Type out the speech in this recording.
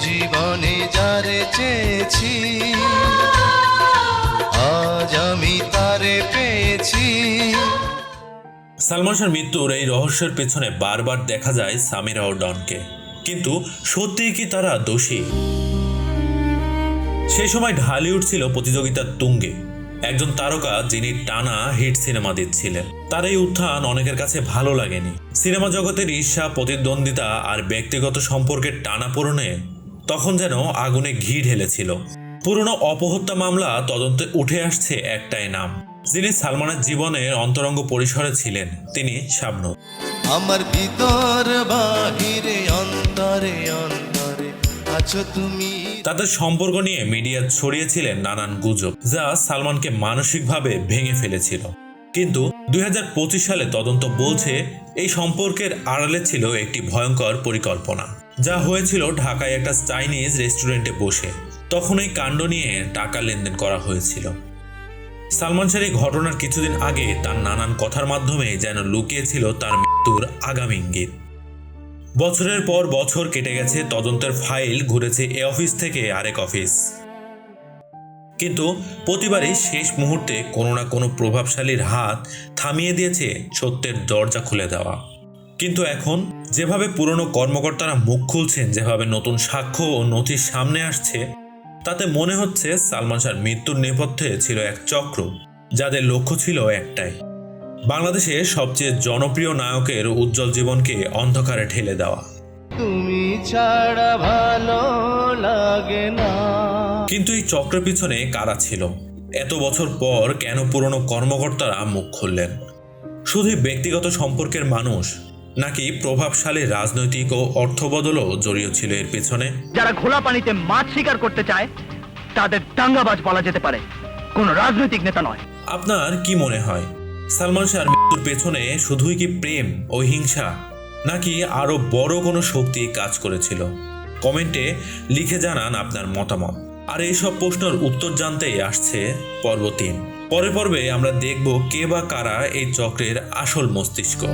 জীবনে যারে চেয়েছি, আজ আমি তারে পেয়েছি। সালমান শাহর মৃত্যুর এই রহস্যের পেছনে বারবার দেখা যায় সামিরা ও ডনকে। কিন্তু সত্যিই কি তারা দোষী? সেই সময় ঢালিউড ছিল প্রতিযোগিতার তুঙ্গে। একজন তারকা যিনি টানা হিট সিনেমা দিচ্ছিলেন। তার এই উত্থান অনেকের কাছে ভালো লাগেনি। সিনেমা জগতের ঈর্ষা, প্রতিদ্বন্দ্বিতা আর ব্যক্তিগত সম্পর্কের টানাপোড়নে তখন যেন আগুনে ঘি ঢেলেছিল। পুরনো অপহত্যা মামলা তদন্তে উঠে আসছে একটাই নাম। যিনি সালমানের জীবনের অন্তরঙ্গ পরিসরে ছিলেন তিনি শাবনূর। আমার ভিতর বাহিরে অন্তরে অন্তরে আছো তুমি। তাদের সম্পর্ক নিয়ে মিডিয়া ছড়িয়েছিলেন নানান গুজব যা সালমানকে মানসিকভাবে ভেঙে ফেলেছিল। কিন্তু দুই হাজার পঁচিশ সালে তদন্ত বলছে এই সম্পর্কের আড়ালে ছিল একটি ভয়ঙ্কর পরিকল্পনা। যা হয়েছিল ঢাকায় একটা চাইনিজ রেস্টুরেন্টে বসে। তখন এই কাণ্ড নিয়ে টাকা লেনদেন করা হয়েছিল। সালমান শাহ এই ঘটনার কিছুদিন আগে তার নানান কথার মাধ্যমে যেন লুকিয়েছিল তার মৃত্যুর আগামী ইঙ্গিত। বছরের পর বছর কেটে গেছে, তদন্তের ফাইল ঘুরেছে এ অফিস থেকে আরেক অফিস। কিন্তু প্রতিবারই শেষ মুহূর্তে কোনো না কোনো প্রভাবশালীর হাত থামিয়ে দিয়েছে সত্যের দরজা খুলে দেওয়া। কিন্তু এখন যেভাবে পুরনো কর্মকর্তারা মুখ খুলছেন যেভাবে নতুন সাক্ষ্য ও নথির সামনে আসছে তাতে মনে হচ্ছে সালমান শাহর মৃত্যুর নেপথ্যে ছিল এক চক্র যাদের লক্ষ্য ছিল একটাই। বাংলাদেশে সবচেয়ে জনপ্রিয় নায়কের উজ্জ্বল জীবনকে অন্ধকারে ঠেলে দেওয়া। তুমি ছাড়া ভালো লাগে না। কিন্তু এই চক্রের পিছনে কারা ছিল? এত বছর পর কেন পুরনো কর্মকর্তারা মুখ খুললেন? শুধুই ব্যক্তিগত সম্পর্কের মানুষ নাকি প্রভাবশালী রাজনৈতিক ও অর্থবদলও জড়িয়ে ছিল এর পেছনে? যারা খোলা পানিতে মাছ শিকার করতে চায় তাদের দাঙ্গাবাজ বলা যেতে পারে। কোনো রাজনৈতিক নেতা নয়। আপনার কি মনে হয়? সালমান শাহর মৃত্যুর পেছনে শুধুই কি প্রেম ও হিংসা নাকি আরও বড় কোনো শক্তি কাজ করেছিল? কমেন্টে লিখে জানান আপনার মতামত। আর এইসব প্রশ্নের উত্তর জানতেই আসছে পর্ব তিন। পরের পর্বে আমরা দেখব কে বা কারা এই চক্রের আসল মস্তিষ্ক।